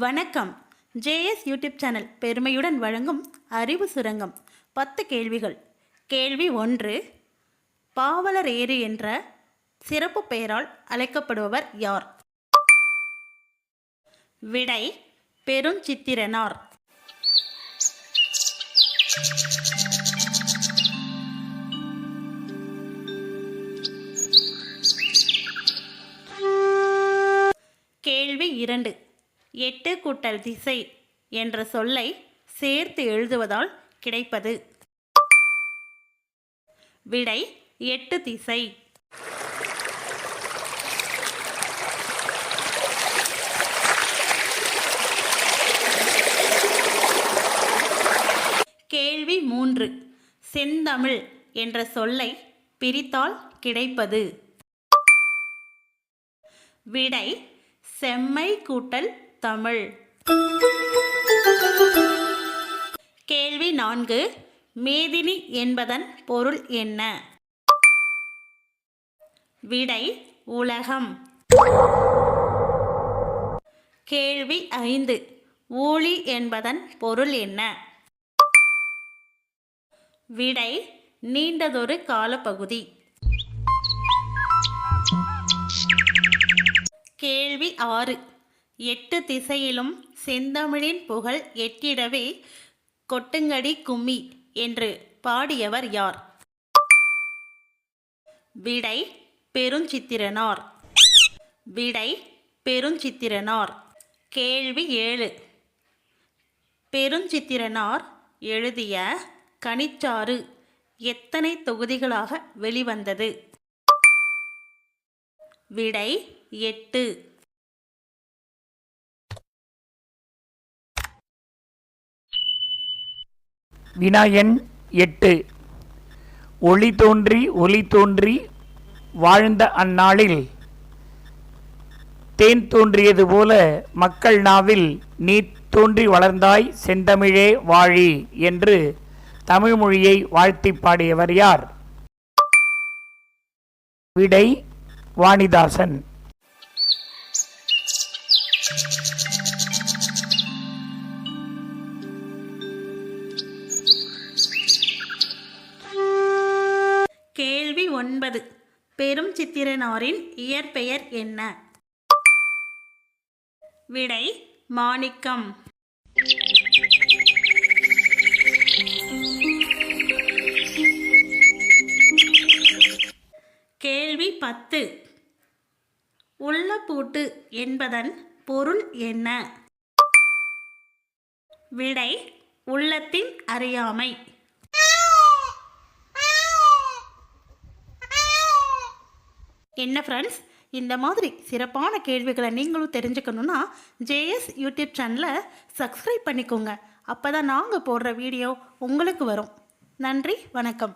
வணக்கம். JS YouTube channel பெருமையுடன் வழங்கும் அறிவு சுரங்கம். பத்து கேள்விகள். கேள்வி ஒன்று பாவலர் ஏரி என்ற சிறப்பு பெயரால் அழைக்கப்படுபவர் யார்? விடை பெருஞ்சித்திரனார். கேள்வி இரண்டு எட்டு கூட்டல் திசை என்ற சொல்லை சேர்த்து எழுதுவதால் கிடைப்பது. விடை எட்டு திசை. கேள்வி மூன்று. செந்தமிழ் என்ற சொல்லை பிரித்தால் கிடைப்பது. விடை செம்மை கூட்டல் தமிழ். கேள்வி நான்கு மேதினி என்பதன் பொருள் என்ன? விடை உலகம். கேள்வி ஐந்து ஊழி என்பதன் பொருள் என்ன? விடை நீண்டதொரு காலப்பகுதி. கேள்வி ஆறு எட்டு திசையிலும் செந்தமிழின் புகழ் எட்டிடவே கொட்டுங்கடி கும்மி என்று பாடியவர் யார்? விடை பெருஞ்சித்திரனார். விடை பெருஞ்சித்திரனார். கேள்வி ஏழு. பெருஞ்சித்திரனார் எழுதிய கனிச்சாறு எத்தனை தொகுதிகளாக வெளிவந்தது? விடை எட்டு. வினாயன் எட்டு. ஒளி தோன்றி ஒளி தோன்றி வாழ்ந்த அந்நாளில் தேன் தோன்றியது போல மக்கள் நாவில் நீ தோன்றி வளர்ந்தாய் செந்தமிழே வாழி என்று தமிழ் மொழியை வாழ்த்தி பாடியவர் யார்? விடை வாணிதாசன். ஒன்பது. பெரும் சித்திரனாரின் இயற்பெயர் என்ன? விடை மாணிக்கம். கேள்வி பத்து. உள்ளப்பூட்டு என்பதன் பொருள் என்ன? விடை உள்ளத்தின் அறியாமை. என்ன ஃப்ரெண்ட்ஸ் இந்த மாதிரி சிறப்பான கேள்விகளை நீங்களும் தெரிஞ்சுக்கணுன்னா ஜேஎஸ் யூடியூப் சேனலை சப்ஸ்கிரைப் பண்ணிக்கோங்க. அப்போ தான் நாங்கள் போடுற வீடியோ உங்களுக்கு வரும். நன்றி வணக்கம்.